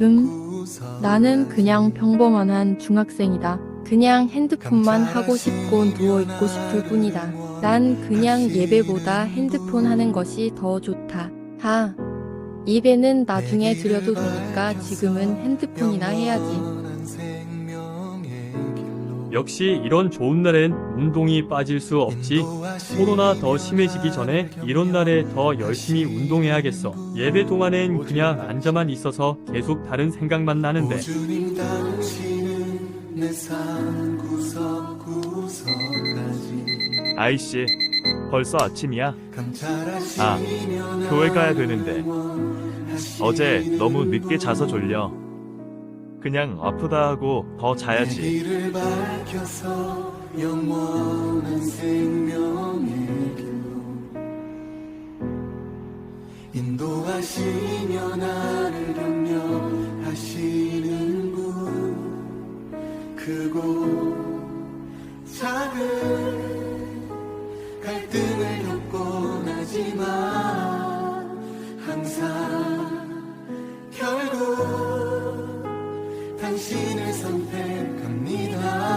음, 나는 그냥 평범한 중학생이다. 그냥 핸드폰만 하고 싶고 누워있고 싶을 뿐이다. 난 그냥 예배보다 핸드폰 하는 것이 더 좋다. 하. 예배는 나중에 드려도 되니까 지금은 핸드폰이나 해야지. 역시 이런 좋은 날엔 운동이 빠질 수 없지. 코로나 더 심해지기 전에 이런 날에 더 열심히 운동해야겠어. 예배 동안엔 그냥 앉아만 있어서 계속 다른 생각만 나는데. 아이씨, 벌써 아침이야. 아, 교회 가야 되는데. 어제 너무 늦게 자서 졸려. 그냥 아프다 하고 더 자야지. 길을 밝혀서 영원한 생명의 길로 인도하시며 나를 격려하시는 분 그곳 작은 갈등을 겪곤 하지만 당신을 선택합니다.